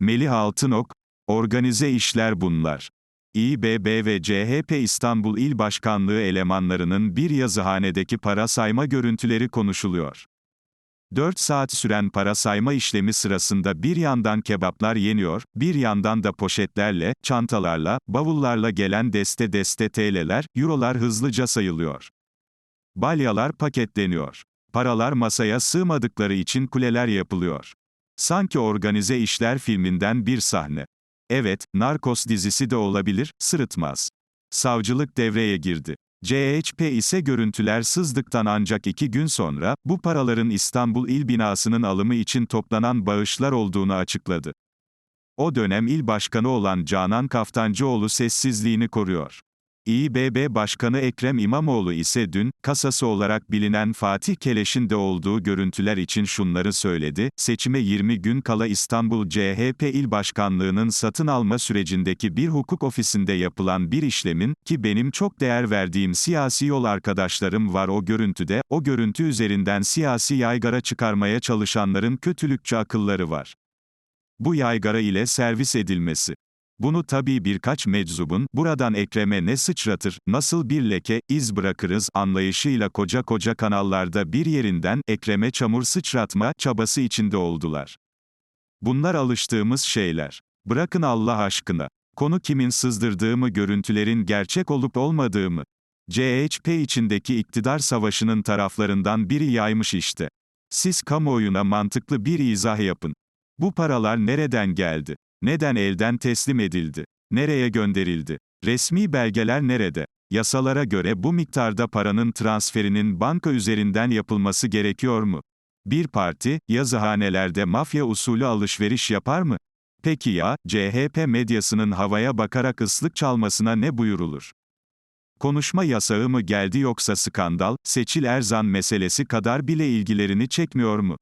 Melih Altınok, organize işler bunlar. İBB ve CHP İstanbul İl Başkanlığı elemanlarının bir yazıhanedeki para sayma görüntüleri konuşuluyor. 4 saat süren para sayma işlemi sırasında bir yandan kebaplar yeniyor, bir yandan da poşetlerle, çantalarla, bavullarla gelen deste deste TL'ler, eurolar hızlıca sayılıyor. Balyalar paketleniyor. Paralar masaya sığmadıkları için kuleler yapılıyor. Sanki organize işler filminden bir sahne. Evet, Narcos dizisi de olabilir, sırıtmaz. Savcılık devreye girdi. CHP ise görüntüler sızdıktan ancak iki gün sonra, bu paraların İstanbul İl binasının alımı için toplanan bağışlar olduğunu açıkladı. O dönem il başkanı olan Canan Kaftancıoğlu sessizliğini koruyor. İBB Başkanı Ekrem İmamoğlu ise dün, kasası olarak bilinen Fatih Keleş'in de olduğu görüntüler için şunları söyledi, seçime 20 gün kala İstanbul CHP İl Başkanlığı'nın satın alma sürecindeki bir hukuk ofisinde yapılan bir işlemin, ki benim çok değer verdiğim siyasi yol arkadaşlarım var o görüntüde, o görüntü üzerinden siyasi yaygara çıkarmaya çalışanların kötülükçü akılları var. Bu yaygara ile servis edilmesi. Bunu tabii birkaç meczubun, buradan Ekrem'e ne sıçratır, nasıl bir leke, iz bırakırız anlayışıyla koca koca kanallarda bir yerinden, Ekrem'e çamur sıçratma, çabası içinde oldular. Bunlar alıştığımız şeyler. Bırakın Allah aşkına. Konu kimin sızdırdığı mı görüntülerin gerçek olup olmadığı mı? CHP içindeki iktidar savaşının taraflarından biri yaymış işte. Siz kamuoyuna mantıklı bir izah yapın. Bu paralar nereden geldi? Neden elden teslim edildi? Nereye gönderildi? Resmi belgeler nerede? Yasalara göre bu miktarda paranın transferinin banka üzerinden yapılması gerekiyor mu? Bir parti, yazıhanelerde mafya usulü alışveriş yapar mı? Peki ya, CHP medyasının havaya bakarak ıslık çalmasına ne buyurulur? Konuşma yasağı mı geldi yoksa skandal, Seçil Erzan meselesi kadar bile ilgilerini çekmiyor mu?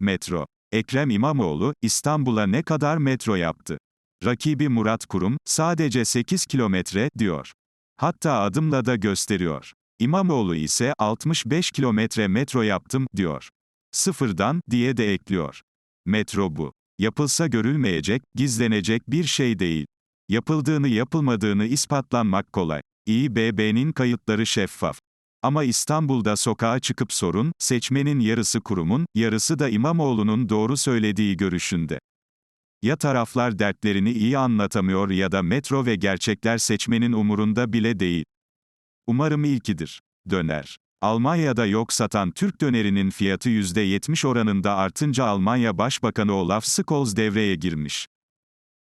Metro Ekrem İmamoğlu, İstanbul'a ne kadar metro yaptı? Rakibi Murat Kurum, sadece 8 kilometre, diyor. Hatta adımla da gösteriyor. İmamoğlu ise 65 kilometre metro yaptım, diyor. Sıfırdan, diye de ekliyor. Metro bu. Yapılsa görülmeyecek, gizlenecek bir şey değil. Yapıldığını yapılmadığını ispatlanmak kolay. İBB'nin kayıtları şeffaf. Ama İstanbul'da sokağa çıkıp sorun, seçmenin yarısı kurumun, yarısı da İmamoğlu'nun doğru söylediği görüşünde. Ya taraflar dertlerini iyi anlatamıyor ya da metro ve gerçekler seçmenin umurunda bile değil. Umarım ilkidir. Döner. Almanya'da yok satan Türk dönerinin fiyatı %70 oranında artınca Almanya Başbakanı Olaf Scholz devreye girmiş.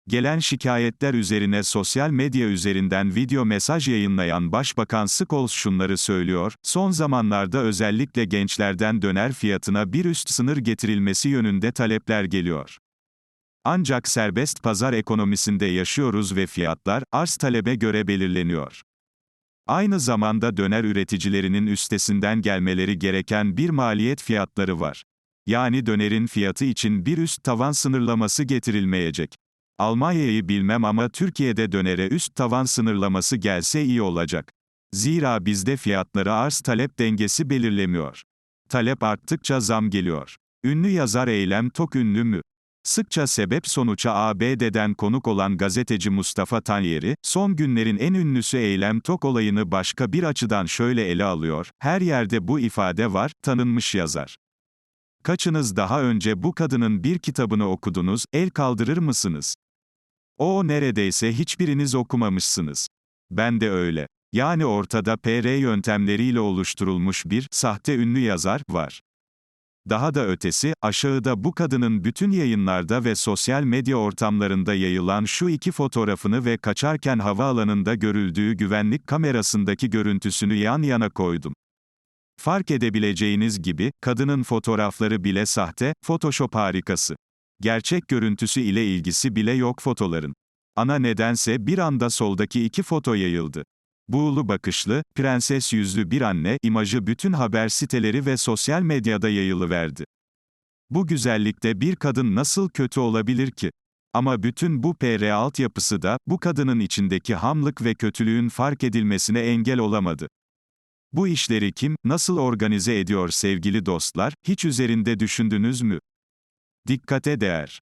Gelen şikayetler üzerine sosyal medya üzerinden video mesaj yayınlayan Başbakan Scholz şunları söylüyor, son zamanlarda özellikle gençlerden döner fiyatına bir üst sınır getirilmesi yönünde talepler geliyor. Ancak serbest pazar ekonomisinde yaşıyoruz ve fiyatlar, arz talebe göre belirleniyor. Aynı zamanda döner üreticilerinin üstesinden gelmeleri gereken bir maliyet fiyatları var. Yani dönerin fiyatı için bir üst tavan sınırlaması getirilmeyecek. Almanya'yı bilmem ama Türkiye'de dönere üst tavan sınırlaması gelse iyi olacak. Zira bizde fiyatları arz-talep dengesi belirlemiyor. Talep arttıkça zam geliyor. Ünlü yazar Eylem Tok ünlü mü? Sıkça sebep sonuça ABD'den konuk olan gazeteci Mustafa Tanyeri, son günlerin en ünlüsü Eylem Tok olayını başka bir açıdan şöyle ele alıyor, her yerde bu ifade var, tanınmış yazar. Kaçınız daha önce bu kadının bir kitabını okudunuz, el kaldırır mısınız? O neredeyse hiçbiriniz okumamışsınız. Ben de öyle. Yani ortada PR yöntemleriyle oluşturulmuş bir sahte ünlü yazar var. Daha da ötesi, aşağıda bu kadının bütün yayınlarda ve sosyal medya ortamlarında yayılan şu iki fotoğrafını ve kaçarken havaalanında görüldüğü güvenlik kamerasındaki görüntüsünü yan yana koydum. Fark edebileceğiniz gibi, kadının fotoğrafları bile sahte, Photoshop harikası. Gerçek görüntüsü ile ilgisi bile yok fotoların. Ana nedense bir anda soldaki iki foto yayıldı. Buğulu bakışlı, prenses yüzlü bir anne imajı bütün haber siteleri ve sosyal medyada yayılıverdi. Bu güzellikte bir kadın nasıl kötü olabilir ki? Ama bütün bu PR altyapısı da, bu kadının içindeki hamlık ve kötülüğün fark edilmesine engel olamadı. Bu işleri kim, nasıl organize ediyor sevgili dostlar, hiç üzerinde düşündünüz mü? Dikkate değer.